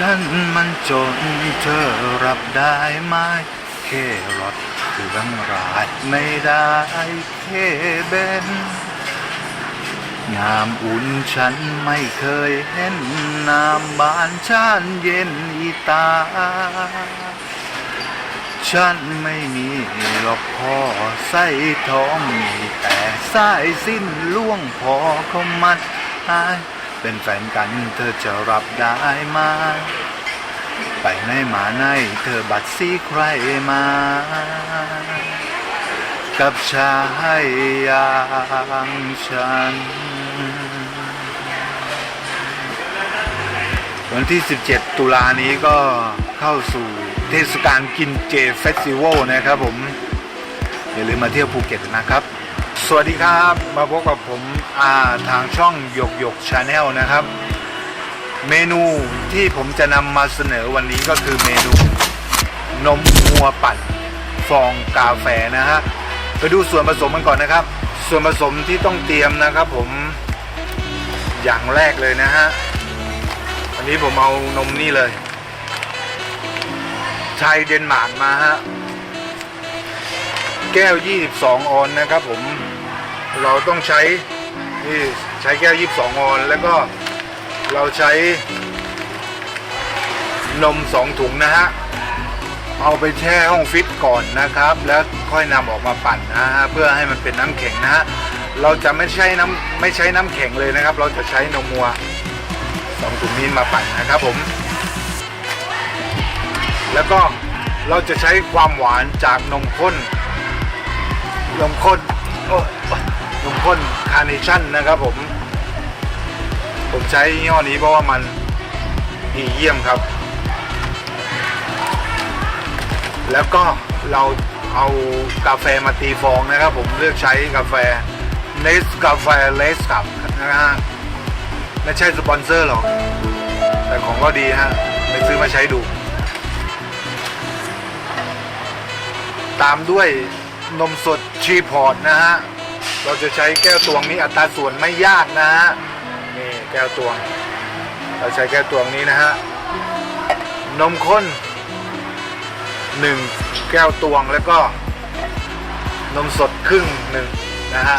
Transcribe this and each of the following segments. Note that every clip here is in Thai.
ฉันมันจนเธอรับได้ไหมเครอทคือบางรายไม่ได้เคเบนน้ำอุ่นฉันไม่เคยเห็นน้ำบานฉันเย็นอีตา ฉันไม่มีหรอกพ่อใส่ท้องมีแต่สายสิ้นล่วงพอเขามัดหาย เป็นแฟนกันเธอจะรับได้ไหมไปไหนมาไหนเธอบัดซีใครมา กับชายอย่างฉัน วันที่ 17 ตุลานี้ก็เข้าสู่เทศกาลกินเจเฟสติวัลนะครับผม อย่าลืมมาเที่ยวภูเก็ตนะครับ สวัสดีครับ มาพบกับผมอาทางช่องหยกหยกชาแนลนะครับ เมนูที่ผมจะนำมาเสนอวันนี้ก็คือเมนู นมงัวปั่นฟองกาแฟนะฮะไปดูส่วนผสมกันก่อนนะครับ ส่วนผสมที่ต้องเตรียมนะครับผมอย่างแรกเลยนะฮะอันนี้ผมเอานมนี่เลยไทยเดนมาร์กมาฮะแก้ว 22 ออนนะครับผม เราต้องใช้นี่ใช้แก้ว 22 ออน แล้วก็เราใช้นม 2 ถุงนะฮะ เอาไปแช่ห้องฟิตก่อนนะครับ แล้วค่อยนำออกมาปั่นนะฮะ เพื่อให้มันเป็นน้ำแข็งนะฮะ เราจะไม่ใช้น้ำไม่ใช้น้ำแข็งเลยนะครับ เราจะใช้นมวัวสองถุงนี้มาปั่นนะครับผม แล้วก็เราจะใช้ความหวานจากนมข้นนมข้นโอ้ นมข้นคาร์เนชั่นนะครับผม ผมใช้ยี่ห้อนี้เพราะว่ามันดีเยี่ยมครับ แล้วก็เราเอากาแฟมาตีฟองนะครับ ผมเลือกใช้กาแฟเนสกาแฟเลสครับนะฮะไม่ใช่สปอนเซอร์หรอก แต่ของก็ดีฮะไปซื้อมาใช้ดู ตามด้วยนมสดชีพอร์ตนะฮะ เราจะใช้แก้วตวงนี้อัตราส่วนไม่ยากนะฮะนี่แก้วตวง เราใช้แก้วตวงนี้นะฮะนมข้นหนึ่งแก้วตวงแล้วก็นมสดครึ่งหนึ่งนะฮะ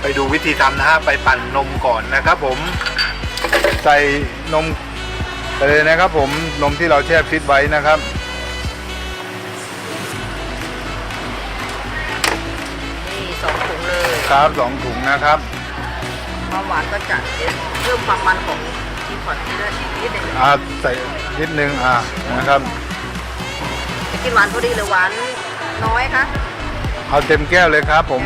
ไปดูวิธีทำนะฮะไปปั่นนมก่อนนะครับผมใส่นมไปเลยนะครับผมนมที่เราแช่ฟิตไว้นะครับ ครับสองถุงนะครับ ความหวานก็จัดเดี๋ยวเพิ่มความมันของทีพอร์ตที่ได้นิดหนึ่งอ่าใส่นิดนึงอ่านะครับจะกินหวานพอดีหรือหวานน้อยคะเอาเต็มแก้วเลยครับ ผม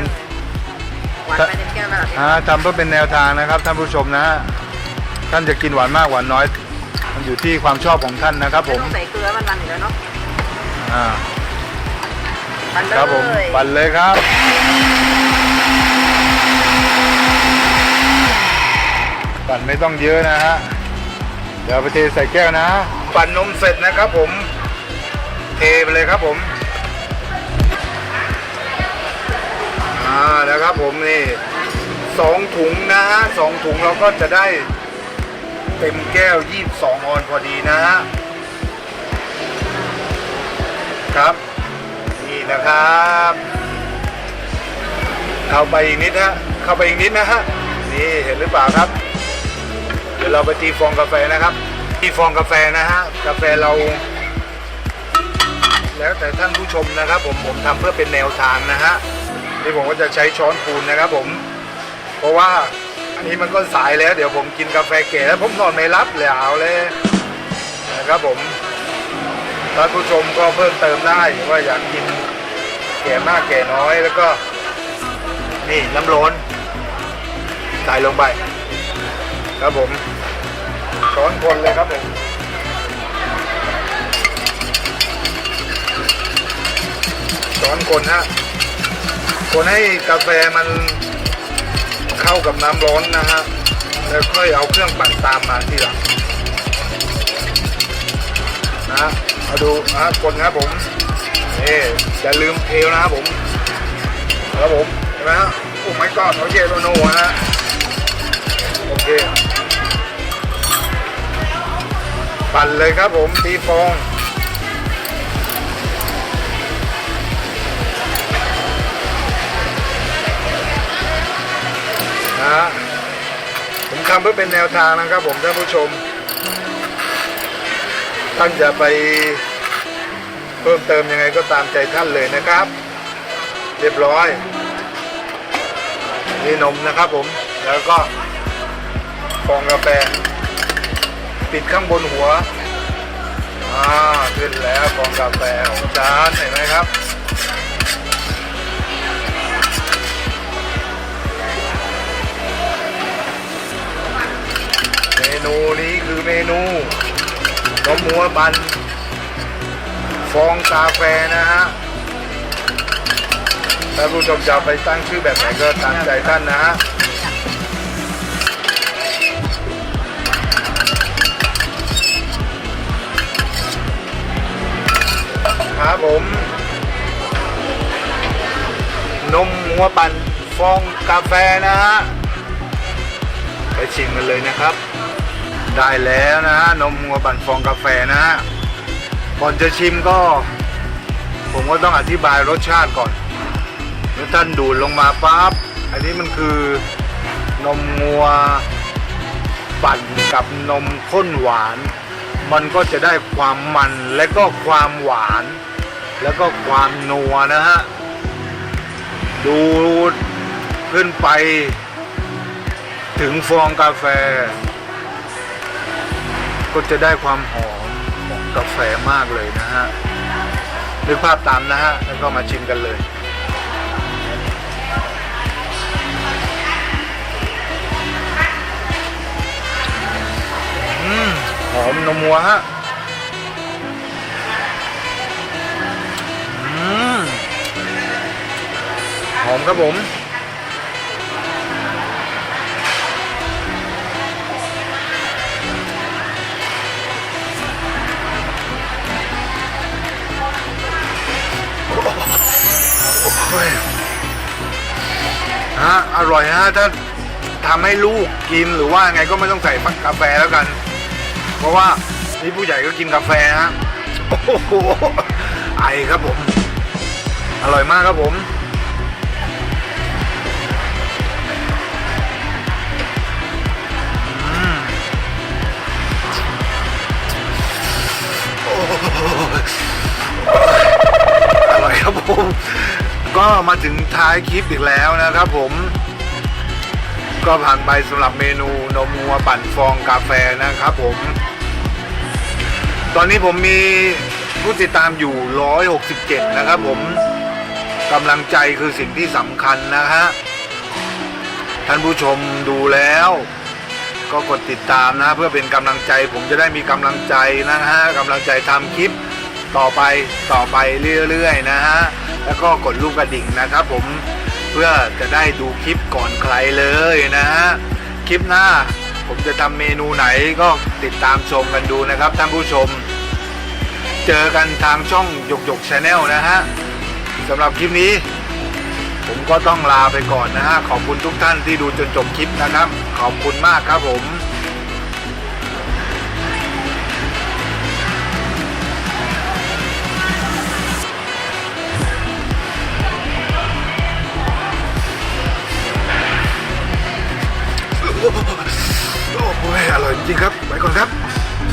หวานไปเต็มแก้วแล้วเหรออ่าทำเพื่อเป็นแนวทางนะครับท่านผู้ชมนะฮะท่านจะกินหวานมากหวานน้อย มันอยู่ที่ความชอบของท่านนะครับ ผไม่มต้องใส่เกลือมันมันอยู่แล้วเนาะอ่าปั่นเลครับผมยปั่นเลยครับ ปั่นไม่ต้องเยอะนะฮะ เดี๋ยวไปเทใส่แก้วนะ ปั่นนมเสร็จนะครับผม เทไปเลยครับผม อ่าแล้วครับผมนี่สองถุงนะฮะสองถุงเราก็จะได้เต็มแก้ว22ออนพอดีนะฮะ ครับ นี่นะครับเข้าไปอีกนิดฮะเข้าไปอีกนิดนะฮะ นี่เห็นหรือเปล่าครับ เราไปตีฟองกาแฟนะครับตีฟองกาแฟนะฮะกาแฟเรา แล้วแต่ท่านผู้ชมนะครับ ผมผมทำเพื่อเป็นแนวทางนะฮะนี่ผมก็จะใช้ช้อนปูนนะครับ ผม เพราะว่าอันนี้มันก็สายแล้ว เดี๋ยวผมกินกาแฟเก๋แล้วผมนอนไม่รับเลยเอาเลยนะครับผมท่านผู้ชมก็เพิ่มเติมได้ว่าอยากกินแก่มากแก่น้อยแล้วก็ นี่น้ำร้อนใส่ลงไปครับผม ช้อนคนเลยครับผมช้อนคนฮะคนให้กาแฟมันเข้ากับน้ำร้อนนะฮะแล้วค่อยเอาเครื่องปั่นตามมาทีหลังนะมาดูนะคนครับผมนี่อย่าลืมเทลนะครับผมครับผมเห็นไหมฮะโอ้ไม่ก็เขาเยโลโนฮะ ปั่นเลยครับผมตีฟองนะฮะผมทำเพื่อเป็นแนวทางนะครับผมท่านผู้ชม ท่านจะไปเพิ่มเติมยังไงก็ตามใจท่านเลยนะครับ เรียบร้อย นี่นมนะครับผมแล้วก็ฟองกาแฟ ปิดข้างบนหัวอ่าขึ้นแล้วฟองกาแฟของจานเห็นไหมครับเมนูนี้คือเมนูนมมัวบัน ฟองกาแฟนะฮะถ้าผู้ชมจะเอาไปตั้งชื่อแบบไหนก็ตามใจท่านนะฮะ ครับผม นมหัวปั่นฟองกาแฟนะฮะไปชิมกันเลยนะครับ ได้แล้วนะฮะนมหัวปั่นฟองกาแฟนะฮะก่อนจะชิมก็ ผมก็ต้องอธิบายรสชาติก่อนเมื่อท่านดูดลงมาปั๊บอันนี้มันคือนมงัวปั่นกับนมข้นหวาน มันก็จะได้ความมันและก็ความหวาน แล้วก็ความนัวนะฮะ ดูขึ้นไป ถึงฟองกาแฟ ก็จะได้ความหอมของกาแฟมากเลยนะฮะนึกภาพตามนะฮะ แล้วก็มาชิมกันเลยอืมหอมนมวัวฮะ อมครับผมโอ้ยฮะอร่อยฮะถ้าทำให้ลูกกินหรือว่าไงก็ไม่ต้องใส่กาแฟแล้วกัน เพราะว่านี่ผู้ใหญ่ก็กินกาแฟฮะโอ้โหไอครับผม อร่อยมากครับผม อร่อยครับผม ก็มาถึงท้ายคลิปอีกแล้วนะครับผม ก็ผ่านไปสำหรับเมนูนมงัวปั่นฟองกาแฟนะครับผม ตอนนี้ผมมีผู้ติดตามอยู่ 167 นะครับผมกำลังใจคือสิ่งที่สำคัญนะฮะ ท่านผู้ชมดูแล้ว ก็กดติดตามนะเพื่อเป็นกำลังใจผมจะได้มีกำลังใจนะฮะกำลังใจทำคลิปต่อไปต่อไปเรื่อยๆนะฮะแล้วก็กดลูกกระดิ่งนะครับผมเพื่อจะได้ดูคลิปก่อนใครเลยนะฮะคลิปหน้าผมจะทำเมนูไหนก็ติดตามชมกันดูนะครับท่านผู้ชม เจอกันทางช่องหยกหยกชาแนลนะฮะสำหรับคลิปนี้ ผมก็ต้องลาไปก่อนนะฮะ ขอบคุณทุกท่านที่ดูจนจบคลิปนะครับ ขอบคุณมากครับผมโอ้โหอร่อยจริงครับ ไปก่อนครับ